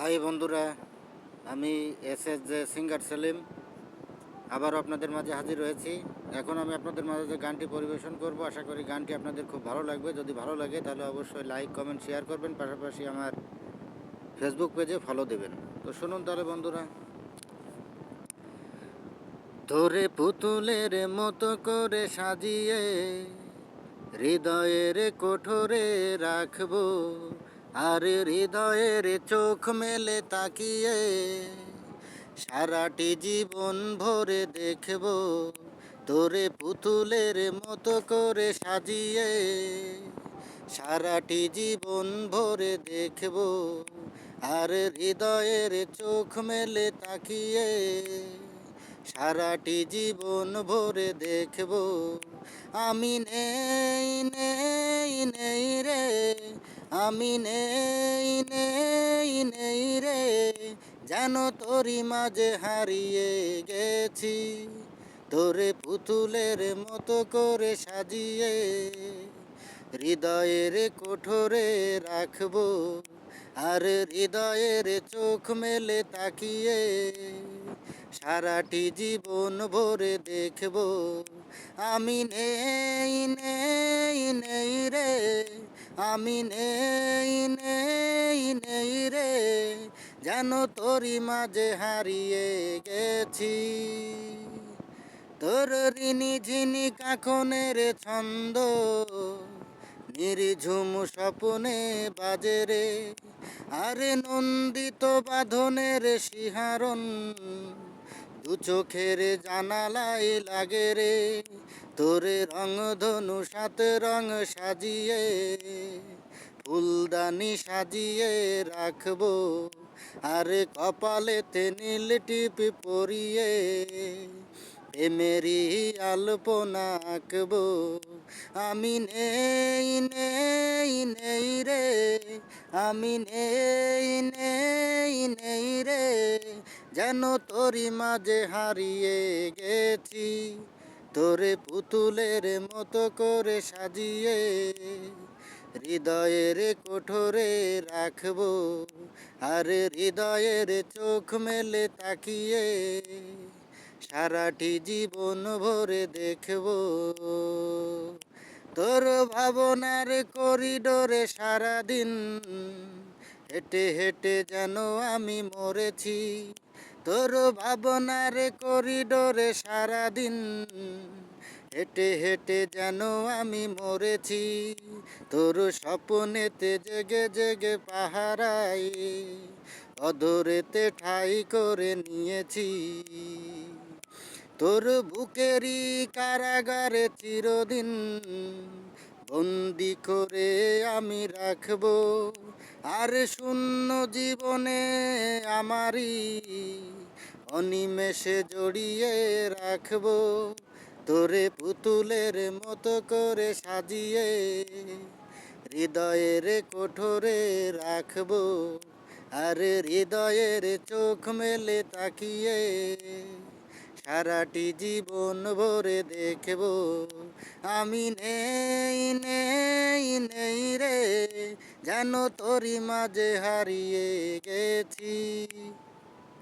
High বন্ধুরা, আমি S S J singer Selim. আবারও আপনাদের মাঝে হাজির হয়েছি। এখন আমি আপনাদের মাঝে যে গানটি পরিবেশন করব, আশা করি গানটি আপনাদের খুব ভালো লাগবে। যদি ভালো লাগে, তাহলে অবশ্যই লাইক, কমেন্ট, শেয়ার করবেন। পাশাপাশি আমার ফেসবুক পেজে ফলো দেবেন। তো শুনুন তাহলে বন্ধুরা। ধরে পুতুলের মতো করে সাজিয়ে, হৃদয়ের কোঠরে রাখব। আর হৃদয়ের চোখ মেলে তাকিয়ে সারাটি জীবন ভরে দেখব তোরে পুতুলের মতো করে সাজিয়ে সারাটি জীবন ভরে দেখব আর হৃদয়ের চোখ মেলে তাকিয়ে সারাটি জীবন ভরে দেখব। আমি নেই নেই আমি নেই নেই নেই রে, যেন তোরি মাঝে হারিয়ে গেছি। তোরে পুতুলের মতো করে সাজিয়ে হৃদয়ের কোঠরে রাখব, আর হৃদয়ের চোখ মেলে তাকিয়ে সারাটি জীবন ভরে দেখব। আমি নেই নেই নেই রে, আমি নেই যেন তোরি মাঝে হারিয়ে গেছি। তোর ঋণী ঝিনি কাখনের ছন্দ, নির্ঝুম স্বপনে বাজে রে। আরে নন্দিত বাঁধনের শিহারণ, দু চোখের জানালাই লাগে রে। তোরে রং ধনু সাত রং সাজিয়ে ফুলদানি সাজিয়ে রাখব। আরে কপালেতে নীল টিপ পরিয়ে প্রেমেরই আলপনা আঁকবো। আমি নেই নেই নেই রে, আমি নেই নেই নেই রে, যেন তোরি মাঝে হারিয়ে গেছি। তোরে পুতুলের মতো করে সাজিয়ে হৃদয়ের কোঠরে রাখব, আর হৃদয়ের চোখ মেলে তাকিয়ে সারাটি জীবন ভরে দেখব। তোর ভাবনার করিডোরে সারাদিন হেঁটে হেঁটে যেন আমি মরেছি তোর ভাবনার করিডোরে সারাদিন হেঁটে হেঁটে যেন আমি মরেছি। তোর স্বপ্নেতে জেগে জেগে পাহারাই অধরেতে ঠাই করে নিয়েছি। তোর বুকেরই কারাগারে চিরদিন বন্দি করে আমি রাখব, আর শূন্য জীবনে আমারই অনিমেষে জড়িয়ে রাখব, তোরে পুতুলের মতো করে সাজিয়ে হৃদয়ের কোঠরে রাখব, আর হৃদয়ের চোখ মেলে তাকিয়ে সারাটি জীবন ভরে দেখব। আমি নেই নেই নেই রে যেন তোরি মাঝে হারিয়ে গেছি।